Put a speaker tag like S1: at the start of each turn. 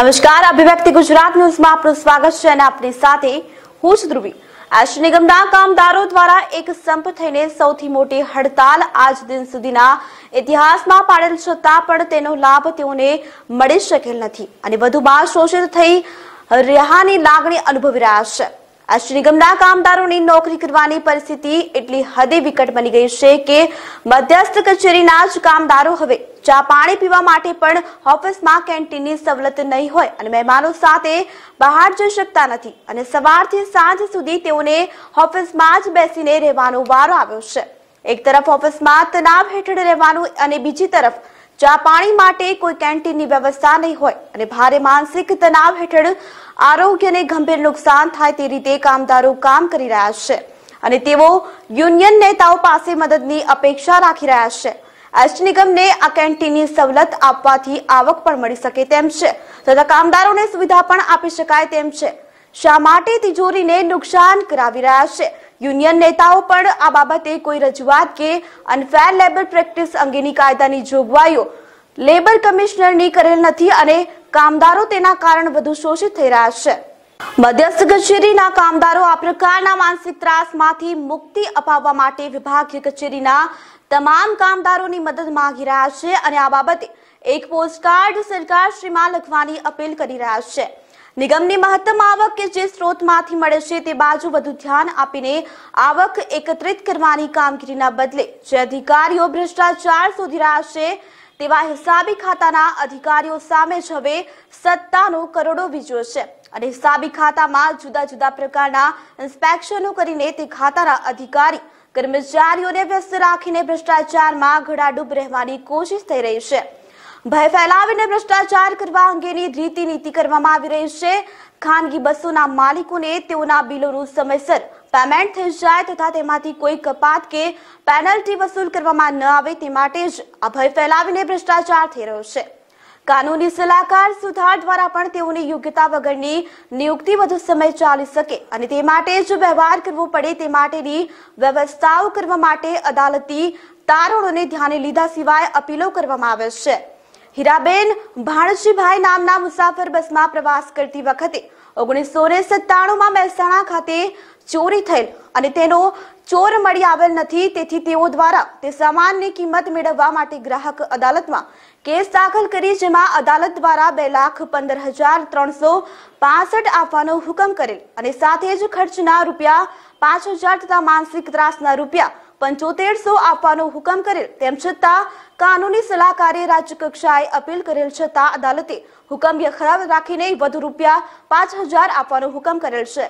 S1: નમસ્કાર, અભિવ્યક્તિ ગુજરાત ન્યૂઝમાં આપનું સ્વાગત છે અને આપની સાથે હું છું ધ્રુવી. એસ નિગમના કામદારો દ્વારા એક સંપ થઈને સૌથી મોટી હડતાલ આજ દિન સુધીના ઇતિહાસમાં પાડેલ છતાં પણ તેનો લાભ તેઓને મળી શકેલ નથી અને વધુમાં શોષિત થઈ રહ્યાની લાગણી અનુભવી રહ્યા છે. એસ નિગમના કામદારોની નોકરી કરવાની પરિસ્થિતિ એટલી હદે વિકટ બની ગઈ છે કે મધ્યસ્થ કચેરીના જ કામદારો હવે ચા પાણી પીવા માટે પણ ઓફિસમાં કેન્ટીનની સવલત નહીં હોય અને મહેમાનો સાથે બહાર જઈ શકતા નથી અને સવારથી સાંજ સુધી તેઓને ઓફિસમાં જ બેસીને રહેવાનો વારો આવ્યો છે. એક તરફ ઓફિસમાં તણાવ હેઠળ રહેવાનું અને બીજી તરફ ચા પાણી માટે કોઈ કેન્ટીનની વ્યવસ્થા નહીં હોય અને ભારે માનસિક તણાવ હેઠળ આરોગ્યને ગંભીર નુકસાન થાય તે રીતે કામદારો કામ કરી રહ્યા છે અને તેઓ યુનિયન નેતાઓ પાસે મદદની અપેક્ષા રાખી રહ્યા છે. એસ નિગમને આ કેન્ટીનની સવલત આપવાથી આવક પણ મળી શકે તેમ છે. તથા કામદારોને સુવિધા પણ આપી શકાય તેમ છે. શા માટે તિજોરીને નુકસાન કરાવી રહ્યા છે? યુનિયન નેતાઓ પણ આ બાબતે કોઈ રજૂઆત કે અનફેર લેબર પ્રેક્ટિસ અંગેની કાયદાની જોગવાઈઓ લેબર કમિશનરની કરેલ નથી અને કામદારો તેના કારણ વધુ શોષિત થઈ રહ્યા છે. મધ્યસ્થ કચેરીના કામદારો આ પ્રકારના માનસિક ત્રાસમાંથી મુક્તિ અપાવવા માટે વિભાગીય કચેરીના તમામ કામદારોની મદદ માંગી રહ્યા છે અને આ બાબતે એક પોસ્ટકાર્ડ સરકારશ્રીમાં લખવાની અપીલ કરી રહ્યા છે. નિગમની મહત્તમ આવક કે જે સ્ત્રોતમાંથી મળે છે તે બાજુ વધુ ધ્યાન આપીને આવક એકત્રિત કરવાની કામગીરીના બદલે જે અધિકારીઓ ભ્રષ્ટાચાર શોધી રહ્યા છે તેવા હિસાબી ખાતાના અધિકારીઓ સામે જ હવે સત્તાનો કરોડો વીજ્યો છે. અને હિસાબી ખાતામાં જુદા જુદા પ્રકારના ઇન્સ્પેક્શનો કરીને તે ખાતાના અધિકારી, કર્મચારીઓને વ્યસ્ત રાખીને ભ્રષ્ટાચારમાં ઘડાડૂબ રહેવાની કોશિશ થઈ રહી છે. ભય ફેલાવીને ભ્રષ્ટાચાર કરવા અંગેની રીતિ નીતિ કરવામાં આવી રહી છે. ખાનગી બસોના માલિકોને તેઓના બિલોનું સમયસર પેમેન્ટ થઈ જાય તથા તેમાંથી કોઈ કપાત કે પેનલ્ટી વસૂલ કરવામાં ન આવે તે માટે જ આ ભય ફેલાવીને ભ્રષ્ટાચાર થઈ રહ્યો છે. કાનૂની સલાહકાર સુધાર દ્વારા પણ તેઓની યોગ્યતા વગરની નિયુક્તિ વધુ સમય ચાલી શકે અને તે માટે જ વ્યવહાર કરવો પડે તે માટેની વ્યવસ્થાઓ કરવા માટે અદાલતી તારણોને ધ્યાને લીધા સિવાય અપીલો કરવામાં આવે છે. હીરાબેન ભાણજીભાઈ નામના મુસાફર બસમાં પ્રવાસ કરતી વખતે ઓગણીસો ને સત્તાણુંમાં મહેસાણા ખાતે ચોરી થયેલ અને તેનો ચોર મળી આવેલ નથી. તેથી તેઓ દ્વારા તે સામાનની કિંમત મેળવવા માટે ગ્રાહક અદાલતમાં કેસ દાખલ કરી, જેમાં અદાલત દ્વારા બે લાખ પંદર હજાર ત્રણસો પાસઠ આપવાનો હુકમ કરેલ અને સાથે જ ખર્ચના રૂપિયા પાંચ હજાર તથા માનસિક ત્રાસના રૂપિયા પંચોતેરસો આપવાનો હુકમ કરેલ. તેમ છતાં, કાનૂની સલાહકારે રાજ્યકક્ષાએ અપીલ કરેલ છતાં અદાલતે હુકમ યખરાવ રાખીને વધુ રૂપિયા પાંચ હજાર આપવાનો હુકમ કરેલ છે.